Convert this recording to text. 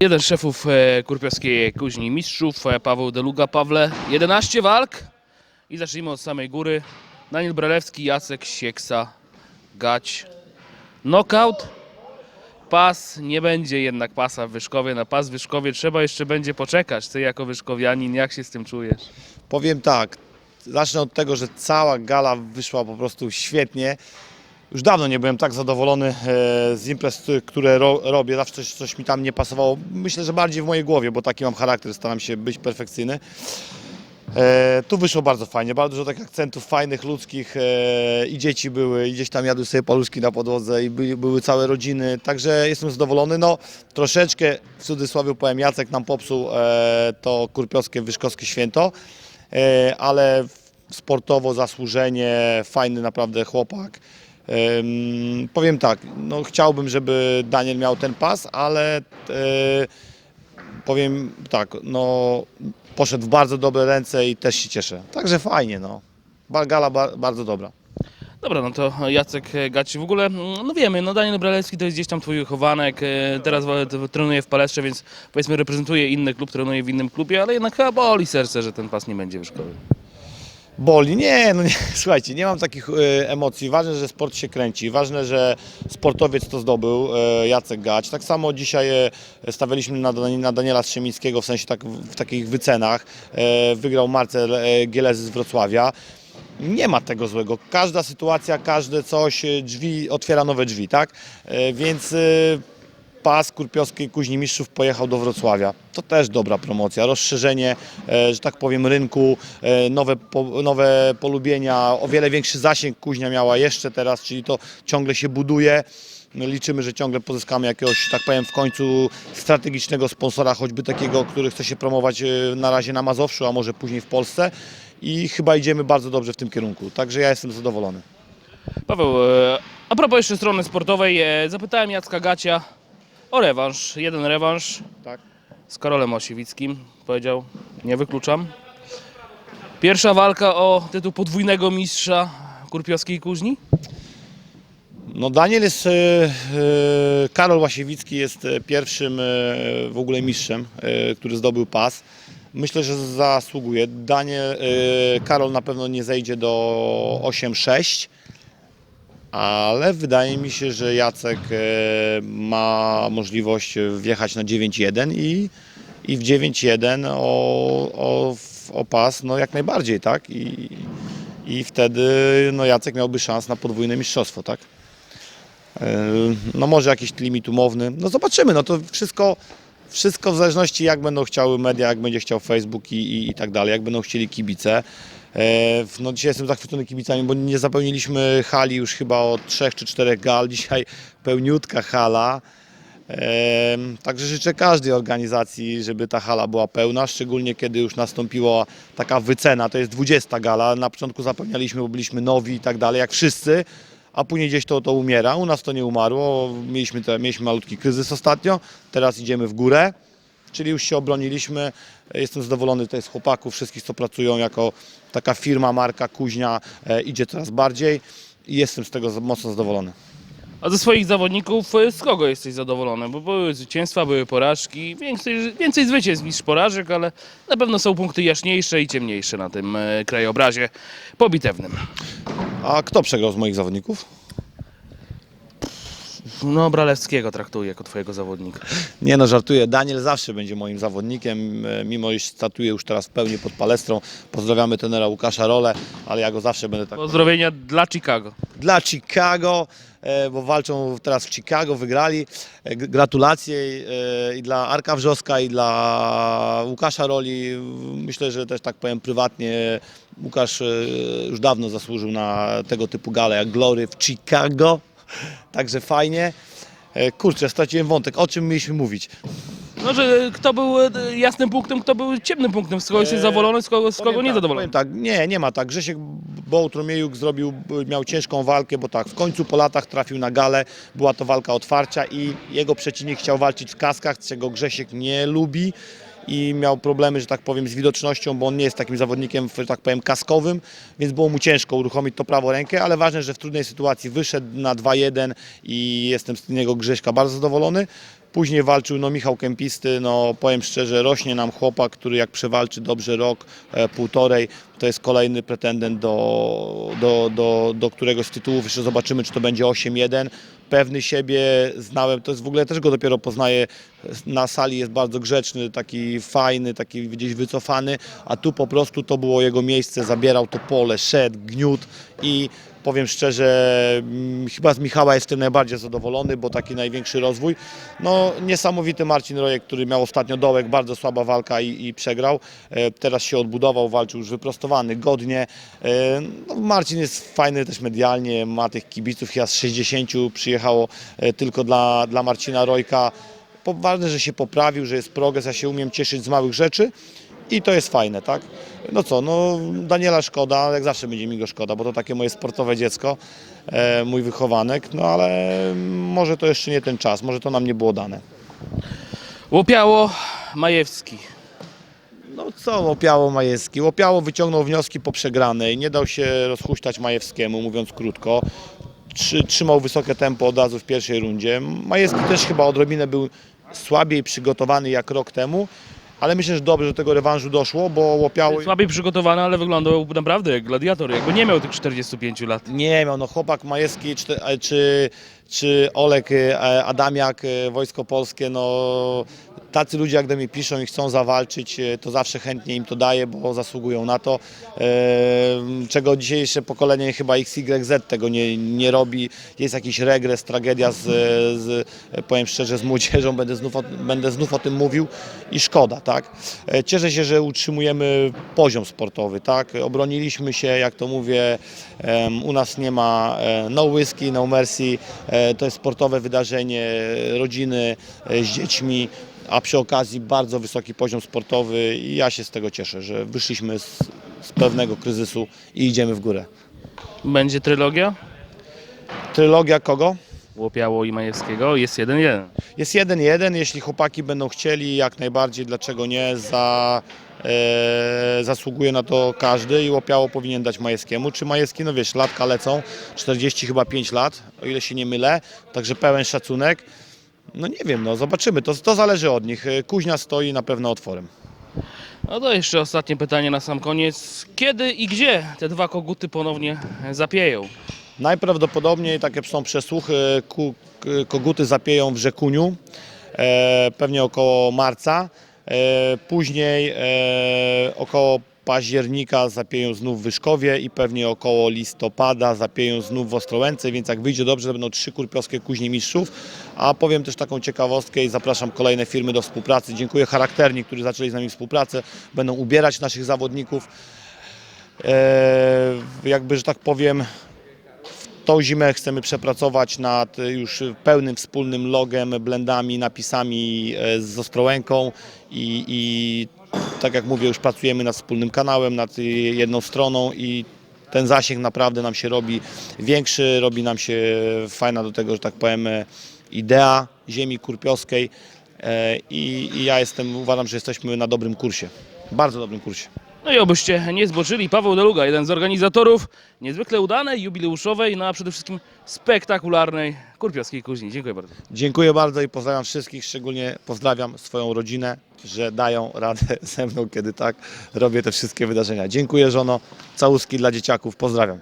Jeden z szefów e, Kurpiowskiej Kuźni Mistrzów, e, Paweł Deluga. Pawle, 11 walk i zacznijmy od samej góry. Daniel Bralewski, Jacek Sieksa, Gać. Knockout. Pas, nie będzie jednak pasa w Wyszkowie. Na pas w Wyszkowie trzeba jeszcze będzie poczekać. Ty jako wyszkowianin, jak się z tym czujesz? Powiem tak, zacznę od tego, że cała gala wyszła po prostu świetnie. Już dawno nie byłem tak zadowolony e, z imprez, które ro, robię. Zawsze coś, coś mi tam nie pasowało. Myślę, że bardziej w mojej głowie, bo taki mam charakter, staram się być perfekcyjny. E, tu wyszło bardzo fajnie, bardzo dużo takich akcentów fajnych, ludzkich e, i dzieci były, i gdzieś tam jadły sobie paluszki na podłodze i by, były całe rodziny, także jestem zadowolony. No troszeczkę w cudzysłowie powiem, Jacek nam popsuł e, to kurpiowskie, wyszkowskie święto, e, ale sportowo zasłużenie, fajny naprawdę chłopak. Em, powiem tak, no chciałbym, żeby Daniel miał ten pas, ale e, powiem tak, no poszedł w bardzo dobre ręce i też się cieszę. Także fajnie, no. Gala ba- bardzo dobra. Dobra, no to Jacek Gaci. W ogóle, mm, no wiemy, no Daniel Bralewski to jest gdzieś tam twój chowanek, e, teraz trenuje w Palestrze, więc powiedzmy reprezentuje inny klub, trenuje w innym klubie, ale jednak chyba boli serce, że ten pas nie będzie wyszkowy. Boli? Nie, no nie, słuchajcie, nie mam takich e, emocji. Ważne, że sport się kręci. Ważne, że sportowiec to zdobył, e, Jacek Gać. Tak samo dzisiaj e, stawialiśmy na, na Daniela Strzemińskiego, w sensie tak w, w takich wycenach. Wygrał Marcel e, Gielezy z Wrocławia. Nie ma tego złego. Każda sytuacja, każde coś, drzwi, otwiera nowe drzwi, tak? Więc pas Kurpiowskiej Kuźni Mistrzów pojechał do Wrocławia. To też dobra promocja, rozszerzenie, e, że tak powiem, rynku, e, nowe, nowe polubienia, o wiele większy zasięg Kuźnia miała jeszcze teraz, czyli to ciągle się buduje. No, Liczymy, że ciągle pozyskamy jakiegoś, tak powiem, w końcu strategicznego sponsora, choćby takiego, który chce się promować e, na razie na Mazowszu, a może później w Polsce. I chyba idziemy bardzo dobrze w tym kierunku. Także ja jestem zadowolony. Paweł, a propos jeszcze strony sportowej, zapytałem Jacka Gacia o rewanż, jeden rewanż Tak. z Karolem Osiewickim. Powiedział, nie wykluczam. Pierwsza walka o tytuł podwójnego mistrza Kurpiowskiej Kuźni? No Daniel jest, e, e, Karol Łasiewicki jest e, pierwszym e, w ogóle mistrzem, e, który zdobył pas. Myślę, że zasługuje. Daniel, e, Karol na pewno nie zejdzie do 8-6, ale wydaje mi się, że Jacek e, ma możliwość wjechać na 9-1 i, i w 9-1 o, o, o pas no jak najbardziej, tak? I, i wtedy no Jacek miałby szans na podwójne mistrzostwo, tak? No może jakiś limit umowny. No zobaczymy, no to wszystko, wszystko w zależności jak będą chciały media, jak będzie chciał Facebook i, i, i tak dalej, jak będą chcieli kibice. E, No dzisiaj jestem zachwycony kibicami, bo nie zapełniliśmy hali już chyba od trzech czy czterech gal. Dzisiaj pełniutka hala. Także życzę każdej organizacji, żeby ta hala była pełna, szczególnie kiedy już nastąpiła taka wycena. To jest 20 gala. Na początku zapełnialiśmy, bo byliśmy nowi i tak dalej, jak wszyscy, a później gdzieś to, to umiera. U nas to nie umarło. Mieliśmy, te, mieliśmy malutki kryzys ostatnio, teraz idziemy w górę, czyli już się obroniliśmy. Jestem zadowolony tutaj z chłopaków, wszystkich, co pracują jako taka firma, marka Kuźnia, e, idzie coraz bardziej i jestem z tego mocno zadowolony. A ze swoich zawodników e, z kogo jesteś zadowolony? Bo były zwycięstwa, były porażki, więcej, więcej zwycięstw niż porażek, ale na pewno są punkty jaśniejsze i ciemniejsze na tym e, krajobrazie pobitewnym. A kto przegrał z moich zawodników? No, Bralewskiego traktuję jako twojego zawodnika. Nie no, żartuję. Daniel zawsze będzie moim zawodnikiem, e, mimo iż statuję już teraz w pełni pod palestrą. Pozdrawiamy tenera Łukasza Rolę, ale ja go zawsze będę tak... Pozdrowienia dla Chicago. Dla Chicago, e, bo walczą teraz w Chicago, wygrali. E, Gratulacje i dla Arka Wrzoska, i dla Łukasza Roli. Myślę, że też tak powiem prywatnie, Łukasz już dawno zasłużył na tego typu gale jak Glory w Chicago. Także fajnie. E, Kurczę, straciłem wątek. O czym mieliśmy mówić? No, że kto był e, jasnym punktem, kto był ciemnym punktem, z kogo Eee, zadowolony, z kogo, z kogo Powiem nie tak, zadowolony. Tak, nie, nie ma tak. Grzesiek Bołtromiejuk zrobił, miał ciężką walkę, bo tak, w końcu po latach trafił na galę, była to walka otwarcia i jego przeciwnik chciał walczyć w kaskach, czego Grzesiek nie lubi i miał problemy, że tak powiem, z widocznością, bo on nie jest takim zawodnikiem, że tak powiem, kaskowym, więc było mu ciężko uruchomić to prawą rękę, ale ważne, że w trudnej sytuacji wyszedł na 2-1 i jestem z niego Grześka bardzo zadowolony. Później walczył no, Michał Kępisty, no powiem szczerze, rośnie nam chłopak, który jak przewalczy dobrze rok, e, półtorej, to jest kolejny pretendent do, do, do, do któregoś z tytułów. Jeszcze zobaczymy, czy to będzie 8-1. Pewny siebie znałem, to jest w ogóle też go dopiero poznaję. Na sali jest bardzo grzeczny, taki fajny, taki gdzieś wycofany, a tu po prostu to było jego miejsce, zabierał to pole, szedł, gniótł i powiem szczerze, mm, chyba z Michała jestem najbardziej zadowolony, bo taki największy rozwój. No niesamowity Marcin Rojek, który miał ostatnio dołek, bardzo słaba walka i, i przegrał. E, Teraz się odbudował, walczył już godnie. E, No, Marcin jest fajny też medialnie, ma tych kibiców, chyba z 60 przyjechało e, tylko dla, dla Marcina Rojka. Ważne, że się poprawił, że jest progres, ja się umiem cieszyć z małych rzeczy. I to jest fajne, tak? No co, no Daniela szkoda, jak zawsze będzie mi go szkoda, bo to takie moje sportowe dziecko, e, mój wychowanek, no ale może to jeszcze nie ten czas, może to nam nie było dane. Łopiało, Majewski. Co Łopiało Majewski? Łopiało wyciągnął wnioski po przegranej, nie dał się rozhuśtać Majewskiemu, mówiąc krótko. Trzy, trzymał wysokie tempo od razu w pierwszej rundzie. Majewski też chyba odrobinę był słabiej przygotowany jak rok temu, ale myślę, że dobrze do tego rewanżu doszło, bo Łopiało... Słabiej przygotowany, ale wyglądał naprawdę jak gladiator, jakby nie miał tych 45 lat. Nie miał, no chłopak Majewski czy, czy, czy Olek e, Adamiak, e, Wojsko Polskie, no tacy ludzie jak do mnie piszą i chcą zawalczyć, e, to zawsze chętnie im to daję, bo zasługują na to, e, czego dzisiejsze pokolenie chyba XYZ tego nie, nie robi. Jest jakiś regres, tragedia z, z powiem szczerze, z młodzieżą, będę znów, o, będę znów o tym mówił i szkoda, tak. E, Cieszę się, że utrzymujemy poziom sportowy, tak. Obroniliśmy się, jak to mówię, u nas nie ma e, no whisky, no mercy, E, to jest sportowe wydarzenie, rodziny z dziećmi, a przy okazji bardzo wysoki poziom sportowy i ja się z tego cieszę, że wyszliśmy z, z pewnego kryzysu i idziemy w górę. Będzie trylogia? Trylogia kogo? Łopiało i Majewskiego, jest 1-1. Jest 1-1, jeśli chłopaki będą chcieli, jak najbardziej, dlaczego nie, za, e, zasługuje na to każdy i Łopiało powinien dać Majewskiemu. Czy Majewski, no wiesz, latka lecą, 40 chyba 5 lat, o ile się nie mylę, także pełen szacunek. No nie wiem, no zobaczymy, to, to zależy od nich. Kuźnia stoi na pewno otworem. No to jeszcze ostatnie pytanie na sam koniec. Kiedy i gdzie te dwa koguty ponownie zapieją? Najprawdopodobniej takie są przesłuchy, koguty zapieją w Rzekuniu, e, pewnie około marca. E, później e, około października zapieją znów w Wyszkowie i pewnie około listopada zapieją znów w Ostrołęce, więc jak wyjdzie dobrze, to będą trzy kurpiowskie kuźnie mistrzów. A powiem też taką ciekawostkę i zapraszam kolejne firmy do współpracy. Dziękuję Charakterni, którzy zaczęli z nami współpracę. Będą ubierać naszych zawodników. Jakby, że tak powiem, Tą zimę chcemy przepracować nad y, już pełnym wspólnym logiem, blendami, napisami e, z Ostrołęką i, i tak jak mówię, już pracujemy nad wspólnym kanałem, nad y, jedną stroną i ten zasięg naprawdę nam się robi większy, robi nam się fajna do tego, że tak powiem, e, idea ziemi kurpiowskiej e, i, i ja jestem, uważam, że jesteśmy na dobrym kursie, bardzo dobrym kursie. No i obyście nie zboczyli. Paweł Deluga, jeden z organizatorów niezwykle udanej, jubileuszowej, no a przede wszystkim spektakularnej kurpiowskiej kuźni. Dziękuję bardzo. Dziękuję bardzo i pozdrawiam wszystkich, szczególnie pozdrawiam swoją rodzinę, że dają radę ze mną, kiedy tak robię te wszystkie wydarzenia. Dziękuję żono, całuski dla dzieciaków, pozdrawiam.